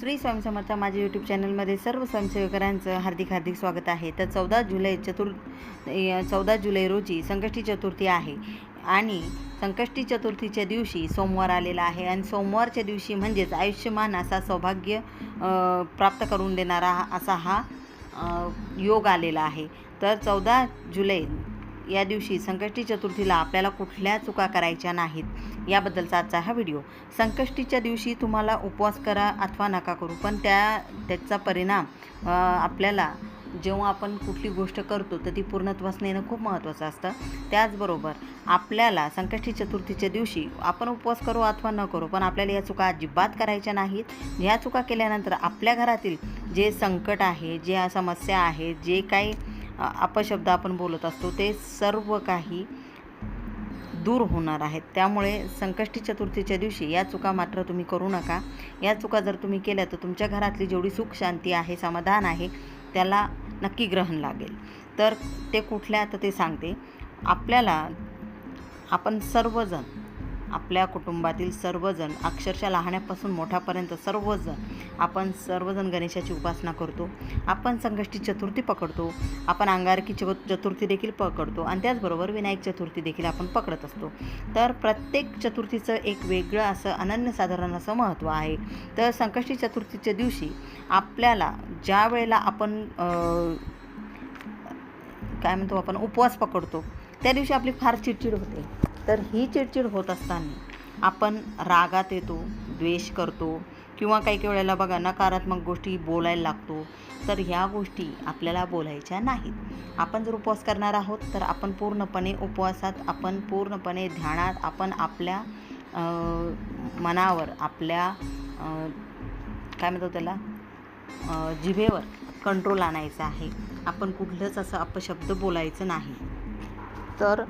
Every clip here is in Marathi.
श्री स्वयंसमर्थ माझ्या यूट्यूब चॅनलमध्ये सर्व स्वयंसेवकांचं हार्दिक हार्दिक स्वागत आहे. तर चौदा जुलै चतुर चौदा जुलै रोजी संकष्टी चतुर्थी आहे आणि संकष्टी चतुर्थीच्या दिवशी सोमवार आलेला आहे आणि सोमवारच्या दिवशी म्हणजेच आयुष्यमान असा सौभाग्य प्राप्त करून देणारा हा- असा हा योग आलेला आहे. तर चौदा जुलै या दिवशी संकष्टी चतुर्थीला आपल्याला कुठल्या चुका करायच्या नाहीत याबद्दलचा आजचा हा व्हिडिओ. संकष्टीच्या दिवशी तुम्हाला उपवास करा अथवा नका करू पण त्या त्याचा परिणाम आपल्याला जेव्हा आपण कुठली गोष्ट करतो तर ती पूर्णत्वास नेणं खूप महत्त्वाचं असतं. त्याचबरोबर आपल्याला संकष्टी चतुर्थीच्या दिवशी आपण उपवास करू अथवा न करू पण आपल्याला या चुका अजिबात करायच्या नाहीत. ह्या चुका केल्यानंतर आपल्या घरातील जे संकट आहे जे समस्या आहे जे काही अपशब्द आपण बोलत असतो ते सर्व काही दूर होणार आहेत. त्यामुळे संकष्टी चतुर्थीच्या दिवशी या चुका मात्र तुम्ही करू नका. या चुका जर तुम्ही केल्या तर तुमच्या घरातली जेवढी सुख शांती आहे समाधान आहे त्याला नक्की ग्रहण लागेल. तर ते कुठल्या तर ते सांगते. आपल्याला आपण सर्वजण आपल्या कुटुंबातील सर्वजण अक्षरशः लहाण्यापासून मोठ्यापर्यंत सर्वजण आपण सर्वजण गणेशाची उपासना करतो. आपण संकष्टी चतुर्थी पकडतो. आपण अंगारकी च चतुर्थी देखील पकडतो. आणि त्याचबरोबर विनायक चतुर्थी देखील आपण पकडत असतो. तर प्रत्येक चतुर्थीचं एक वेगळं असं अनन्यसाधारण असं महत्त्व आहे. तर संकष्टी चतुर्थीच्या दिवशी आपल्याला ज्या वेळेला आपण काय म्हणतो आपण उपवास पकडतो त्या दिवशी आपली फार चिडचिड होते. तर ही चिडचिड होत असताना आपण रागात येतो द्वेष करतो किंवा काही काही वेळेला बघा नकारात्मक गोष्टी बोलायला लागतो तर ह्या गोष्टी आपल्याला बोलायच्या नाहीत. आपण जर उपवास करणार आहोत तर आपण पूर्णपणे उपवासात आपण पूर्णपणे ध्यानात आपण आपल्या मनावर आपल्या काय म्हणतो त्याला जिभेवर कंट्रोल आणायचा आहे. आपण कुठलंच असं अपशब्द बोलायचं नाही. तर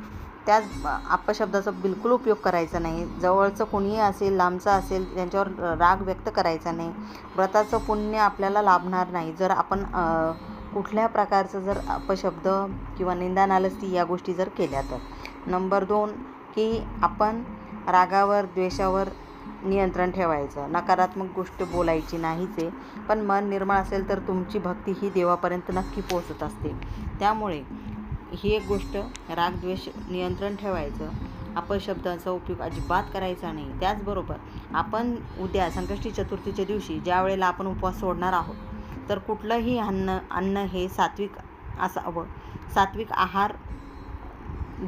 त्याच अपशब्दाचा बिलकुल उपयोग करायचा नाही. जवळचं कोणीही असेल लांबचं असेल त्यांच्यावर राग व्यक्त करायचा नाही. व्रताचं पुण्य आपल्याला लाभणार नाही. जर आपण कुठल्या प्रकारचं जर अपशब्द किंवा निंदा नालस्ती या गोष्टी जर केल्या तर. नंबर दोन की आपण रागावर द्वेषावर नियंत्रण ठेवायचं. नकारात्मक गोष्ट बोलायची नाहीच आहे. पण मन निर्मळ असेल तर तुमची भक्ती ही देवापर्यंत नक्की पोहोचत असते. त्यामुळे ही एक गोष्ट रागद्वेष नियंत्रण ठेवायचं. आपण शब्दांचा उपयोग अजिबात करायचा नाही. त्याचबरोबर आपण उद्या संकष्टी चतुर्थीच्या दिवशी ज्या वेळेला आपण उपवास सोडणार आहोत तर कुठलंही अन्न अन्न हे सात्विक असावं. सात्विक आहार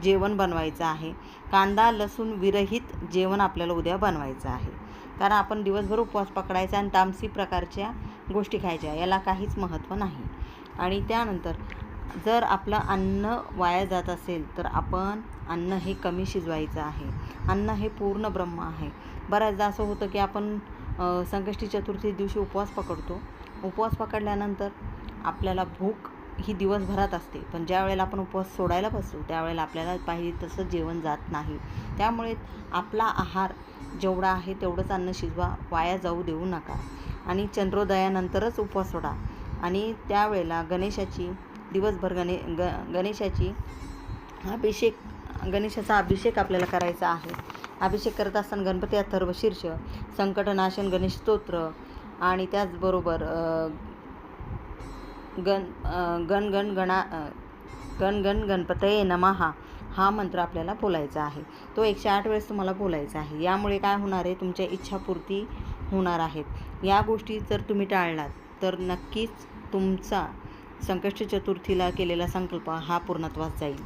जेवण बनवायचं आहे. कांदा लसूण विरहित जेवण आपल्याला उद्या बनवायचं आहे. कारण आपण दिवसभर उपवास पकडायचा आणि तामसी प्रकारच्या गोष्टी खायच्या याला काहीच महत्त्व नाही. आणि त्यानंतर जर आपलं अन्न वाया जात असेल तर आपण अन्न हे कमी शिजवायचं आहे. अन्न हे पूर्ण ब्रह्म आहे. बऱ्याचदा असं होतं की आपण संकष्टी चतुर्थी दिवशी उपवास पकडतो. उपवास पकडल्यानंतर आपल्याला भूक ही दिवसभरात असते. पण ज्या वेळेला आपण उपवास सोडायला बसतो त्यावेळेला आपल्याला पाहिजे तसं जेवण जात नाही. त्यामुळे आपला आहार जेवढा आहे तेवढंच अन्न शिजवा वाया जाऊ देऊ नका. आणि चंद्रोदयानंतरच उपवास सोडा. आणि त्यावेळेला गणेशाची दिवसभर गणे ग गणेशाची अभिषेक गणेशाचा अभिषेक आपल्याला करायचा आहे. अभिषेक करत असताना गणपती अथर्व शीर्ष संकटनाशन गणेश स्तोत्र आणि त्याचबरोबर गण गण गण गणा गण गण गणपतये नमहा हा मंत्र आपल्याला बोलायचा आहे. तो एकशे आठ वेळेस तुम्हाला बोलायचा आहे. यामुळे काय होणार आहे? तुमच्या इच्छापूर्ती होणार आहेत. या गोष्टी जर तुम्ही टाळलात तर नक्कीच तुमचा संकष्टी चतुर्थीला केलेला संकल्प हा पूर्णत्वास जाईल.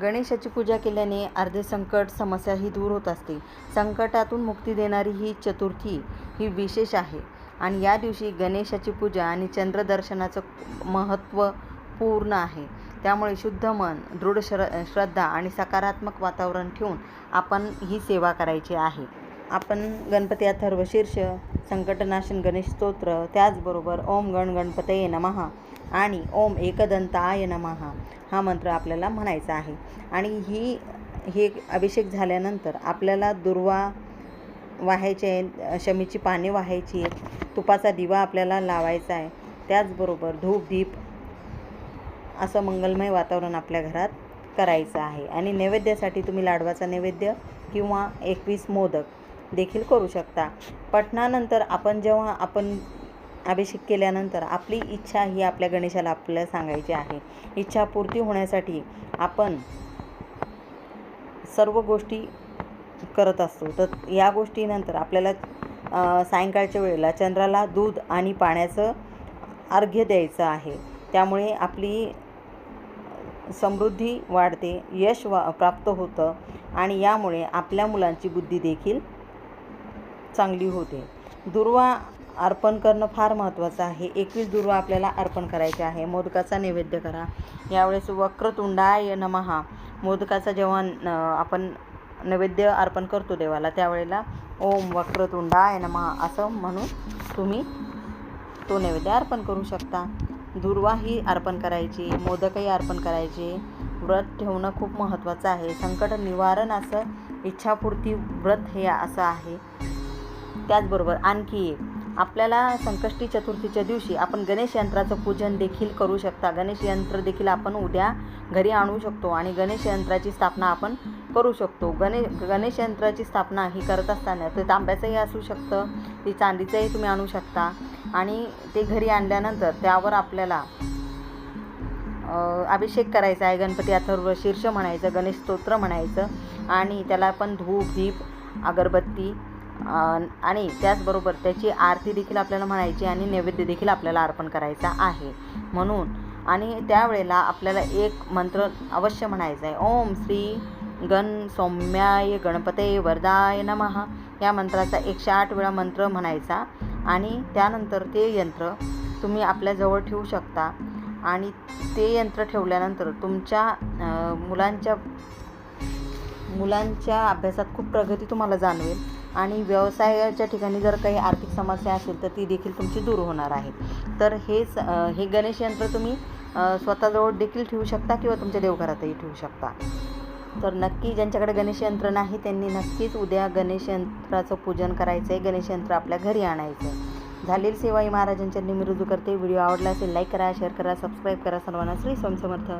गणेशाची पूजा केल्याने अर्धे संकट समस्याही दूर होत असते संकटातून मुक्ती देणारी ही चतुर्थी ही विशेष आहे. आणि या दिवशी गणेशाची पूजा आणि चंद्रदर्शनाचं महत्त्व पूर्ण आहे. त्यामुळे शुद्ध मन दृढ श्र श्रद्धा आणि सकारात्मक वातावरण ठेवून आपण ही सेवा करायची आहे. आपण गणपती अथर्व शीर्ष संकटनाशन गणेश स्तोत्र त्याचबरोबर ओम गण गणपतये नमहा आणि ओम एकदंताय नमहा हा मंत्र आपल्याला म्हणायचा आहे. आणि ही हे अभिषेक झाल्यानंतर आपल्याला दुर्वा वाहायचे आहे शमीची पाने वाहायची आहेत तुपाचा दिवा आपल्याला लावायचा आहे. त्याचबरोबर धूप दीप असं मंगलमय वातावरण आपल्या घरात करायचं आहे. आणि नैवेद्यासाठी तुम्ही लाडवाचा नैवेद्य किंवा एकवीस मोदक देखील करू शकता. पठणानंतर आपण जेव्हा आपण अभिषेक केल्यानंतर आपली इच्छा ही आपल्या गणेशाला आपल्याला सांगायची आहे. इच्छा पूर्ती होण्यासाठी आपण सर्व गोष्टी करत असतो. तर या गोष्टीनंतर आपल्याला सायंकाळच्या वेळेला चंद्राला दूध आणि पाण्याचं अर्घ्य द्यायचं आहे. त्यामुळे आपली समृद्धी वाढते यश वा प्राप्त होतं आणि यामुळे आपल्या मुलांची बुद्धी देखील चांगली होते. दुर्वा अर्पण करणं फार महत्त्वाचं आहे. एकवीस दुर्वा आपल्याला अर्पण करायचे आहे. मोदकाचा नैवेद्य करा. यावेळेस वक्रतुंडाय नमहा मोदकाचा जेव्हा आपण नैवेद्य अर्पण करतो देवाला. त्यावेळेला ओम वक्रतुंडाय नमहा असं म्हणून तुम्ही तो नैवेद्य अर्पण करू शकता. दुर्वाही अर्पण करायची मोदकही अर्पण करायचे. व्रत ठेवणं खूप महत्त्वाचं आहे. संकट निवारण असं इच्छापूर्ती व्रत हे असं आहे. त्याचबरोबर आणखी एक आपल्याला संकष्टी चतुर्थीच्या दिवशी आपण गणेश यंत्राचं पूजन देखील करू शकता. गणेश यंत्र देखील आपण उद्या घरी आणू शकतो आणि गणेश यंत्राची स्थापना आपण करू शकतो. गणे गणेश यंत्राची स्थापना ही करत असताना ते तांब्याचंही असू शकतं ती चांदीचंही तुम्ही आणू शकता आणि ते घरी आणल्यानंतर त्यावर आपल्याला अभिषेक करायचा आहे. गणपती अथर्व शीर्ष म्हणायचं गणेश स्तोत्र म्हणायचं आणि त्याला पण धूप दीप अगरबत्ती आणि त्याचबरोबर त्याची आरती देखील आपल्याला म्हणायची आणि नैवेद्य देखील आपल्याला अर्पण करायचा आहे. म्हणून आणि त्यावेळेला आपल्याला एक मंत्र अवश्य म्हणायचा आहे. ओम श्री गण सौम्याय गणपते वरदाय नमः. या मंत्राचा एकशे आठ वेळा मंत्र म्हणायचा. आणि त्यानंतर ते यंत्र तुम्ही आपल्याजवळ ठेवू शकता. आणि ते यंत्र ठेवल्यानंतर तुमच्या मुलांच्या मुलांच्या अभ्यासात खूप प्रगती तुम्हाला जाणवेल. आणि व्यवसायाच्या ठिकाणी जर काही आर्थिक समस्या असेल तर ती देखील तुमची दूर होणार आहे. तर हेच हे गणेश यंत्र तुम्ही स्वतःजवळ देखील ठेवू शकता किंवा तुमच्या देवघरातही ठेवू शकता. तर नक्की ज्यांच्याकडे गणेश यंत्र नाही त्यांनी नक्कीच उद्या गणेश यंत्राचं पूजन करायचं आहे गणेश यंत्र आपल्या घरी आणायचं आहे झालेली सेवा ही महाराजांच्या मी रुजू करते. व्हिडिओ आवडला असेल लाईक करा शेअर करा सबस्क्राईब करा. सर्वांना श्री स्वामी समर्थ.